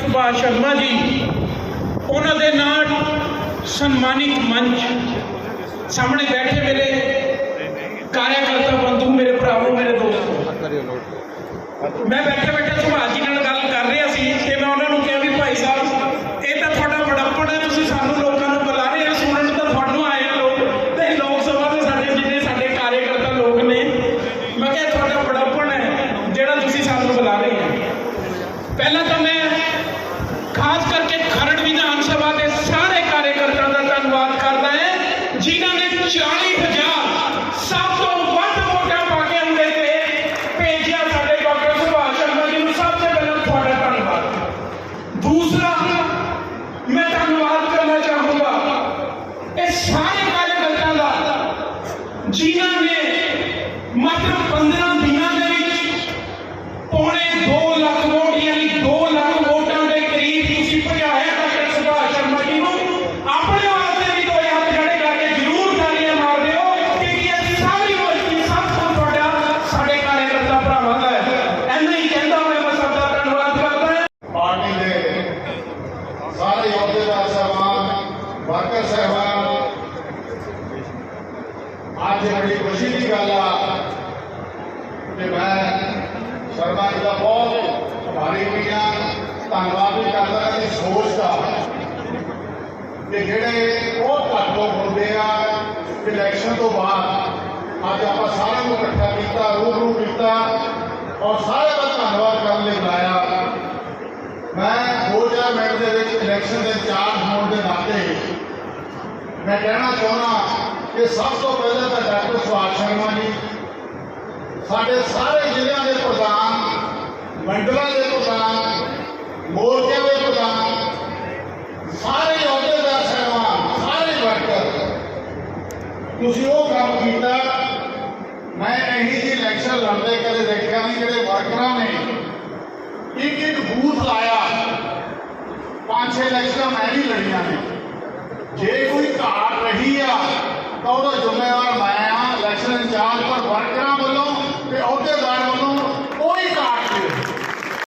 ਸੁਭਾਸ਼ ਸ਼ਰਮਾ ਜੀ, ਉਹਨਾਂ ਦੇ ਨਾਲ ਸਨਮਾਨਿਤ ਮੰਚ ਸਾਹਮਣੇ ਬੈਠੇ ਮੇਰੇ ਕਾਰਿਆਕਰਤਾ ਬੰਧੂ, ਮੇਰੇ ਭਰਾਵੋ, ਮੇਰੇ ਦੋਸਤੋ। ਮੈਂ ਬੈਠੇ ਬੈਠੇ ਸੁਭਾਸ਼ ਜੀ ਨਾਲ ਗੱਲ ਕਰ ਰਿਹਾ ਸੀ ਤੇ ਮੈਂ ਉਹਨਾਂ ਨੂੰ ਕਿਹਾ ਵੀ ਭਾਈ ਸਾਹਿਬ, ਇਹ ਤਾਂ ਤੁਹਾਡਾ ਬੜਾਪਣ ਹੈ, ਤੁਸੀਂ ਸਾਨੂੰ ਲੋਕਾਂ ਨੂੰ ਬੁਲਾ ਰਹੇ ਹੋ ਸੁਣਨ ਤਾਂ ਤੁਹਾਨੂੰ ਆਏ ਲੋਕ, ਤੇ ਲੋਕ ਸਭਾ ਦੇ ਸਾਡੇ ਜਿੰਨੇ ਸਾਡੇ ਕਾਰਿਆਕਰਤਾ ਲੋਕ ਨੇ, ਮੈਂ ਕਿਹਾ ਤੁਹਾਡਾ ਬੜਾਪਣ ਹੈ, ਜਿਹੜਾ ਤੁਸੀਂ ਸਾਨੂੰ ਬੁਲਾ ਰਹੇ ਹੋ। ਪਹਿਲਾਂ ਤਾਂ ਮੈਂ ਖਾਸ ਕਰਕੇ ਖਰੜ ਵਿਧਾਨ ਸਭਾ ਦੇ ਸਾਰੇ ਕਾਰਜਕਰਤਾਵਾਂ ਦਾ ਧੰਨਵਾਦ ਕਰਦਾ ਹਾਂ ਜਿਨ੍ਹਾਂ ਨੇ 40000 ਸਭ ਤੋਂ ਵੱਧ ਵੋਟਾਂ ਪਾ ਕੇ ਅੰਦੇ ਤੇ ਭੇਜਿਆ ਸਾਡੇ ਡਾਕਟਰ ਸੁਭਾਸ਼ ਚੰਦਰ ਜੀ ਨੂੰ ਸਭ ਤੋਂ ਪਹਿਲਾਂ ਤੁਹਾਡਾ ਧੰਨਵਾਦ ਦੂਸਰਾ ਮੈਂ ਧੰਨਵਾਦ ਕਰਨਾ ਚਾਹੂੰਗਾ ਇਹ ਸਾਰੇ ਕਾਰਜਕਰਤਾਵਾਂ ਦਾ ਜਿਨ੍ਹਾਂ ਨੇ ਮਾਤਰ 15 ਦਿਨਾਂ ਦੇ ਵਿੱਚ ਪੌਣੇ 2 ਲੱਖ ਵੋਟ, ਯਾਨੀ 2 ਲੱਖ ਵੋਟਾਂ ਦੇ ਕਰੀਬ ਤੁਸੀਂ ਭਜਾਇਆ ਡਾਕਟਰ ਸੁਭਾਸ਼ ਸ਼ਰਮਾ ਜੀ ਨੂੰ। ਆਪਣੇ ਵਾਸਤੇ ਵੀ ਦੋ ਹੱਥ ਖੜੇ ਕਰਕੇ ਜ਼ਰੂਰ ਤਾਲੀਆਂ ਮਾਰ ਦਿਓ ਕਿਉਂਕਿ ਇਹ ਸਾਰੀ ਵੋਟੀ ਸਭ ਤੋਂ ਤੁਹਾਡਾ ਸਾਡੇ ਕਾਰਜਕਰਤਾ ਭਰਾਵਾਂ ਦਾ ਹੈ। ਐਨਾ ਹੀ ਕਹਿੰਦਾ ਮੈਂ ਸਭ ਦਾ ਧੰਨਵਾਦ ਕਰਦਾ ਹਾਂ। ਪਾਰਟੀ ਦੇ ਸਾਰੇ ਅਹੁਦੇਦਾਰ ਸਾਹਿਬਾਨ ਵਰਕਰ ਸਾਹਿਬਾਨ, ਅੱਜ ਬੜੀ ਖੁਸ਼ੀ ਦੀ ਗੱਲ ਆ। ਕਿ ਮੈਂ ਸ਼ਰਮਾ ਜੀ ਦਾ ਬਹੁਤ ਆਭਾਰੀ ਵੀ ਆ ਧੰਨਵਾਦ ਵੀ ਕਰਦਾ ਇਹਦੀ ਸੋਚ ਦਾ। ਕਿ ਜਿਹੜੇ ਉਹ ਘੱਟ ਲੋਕ ਹੁੰਦੇ ਆ ਇਲੈਕਸ਼ਨ ਤੋਂ ਬਾਅਦ ਅੱਜ ਆਪਾਂ ਸਾਰਿਆਂ ਨੂੰ ਇਕੱਠਾ ਕੀਤਾ, ਰੂਬਰੂ ਕੀਤਾ ਔਰ ਸਾਰਿਆਂ ਦਾ ਧੰਨਵਾਦ ਕਰਨ ਲਈ ਬੁਲਾਇਆ। ਮੈਂ 2000 ਮਿੰਟ ਦੇ ਵਿੱਚ ਇਲੈਕਸ਼ਨ ਦੇ ਇੰਚਾਰਜ ਹੋਣ ਦੇ ਨਾਤੇ। ਮੈਂ ਕਹਿਣਾ ਚਾਹੁੰਦਾ ਕਿ ਸਭ ਤੋਂ ਪਹਿਲਾਂ ਤਾਂ ਡਾਕਟਰ ਸੁਭਾਸ਼ ਸ਼ਰਮਾ ਜੀ ਸਾਡੇ ਸਾਰੇ ਜ਼ਿਲ੍ਹਿਆਂ ਦੇ ਪ੍ਰਧਾਨ, ਮੰਡਲਾਂ ਦੇ ਪ੍ਰਧਾਨ, ਮੋਰਚਿਆਂ ਦੇ ਪ੍ਰਧਾਨ, ਸਾਰੇ ਅਹੁਦੇਦਾਰ ਸਾਹਿਬਾਨ ਸਾਰੇ ਵਰਕਰ। ਤੁਸੀਂ ਉਹ ਕੰਮ ਕੀਤਾ, ਮੈਂ ਇਹੀ ਜਿਹੀ ਇਲੈਕਸ਼ਨ ਲੜਦੇ ਕਦੇ ਦੇਖਿਆ ਨਹੀਂ ਜਿਹੜੇ ਵਰਕਰਾਂ ਨੇ ਇੱਕ ਇੱਕ ਬੂਥ ਲਾਇਆ। ਪੰਜ ਛੇ ਇਲੈਕਸ਼ਨਾਂ ਮੈਂ ਵੀ ਲੜੀਆਂ ਨੇ। ਜੇ ਕੋਈ ਘਾਟ ਰਹੀ ਆ, ਤਾਂ ਉਹਦਾ ਜ਼ਿੰਮੇਵਾਰ ਮੈਂ ਹਾਂ ਇਲੈਕਸ਼ਨ ਇੰਚਾਰਜ ਪਰ ਵਰਕਰਾਂ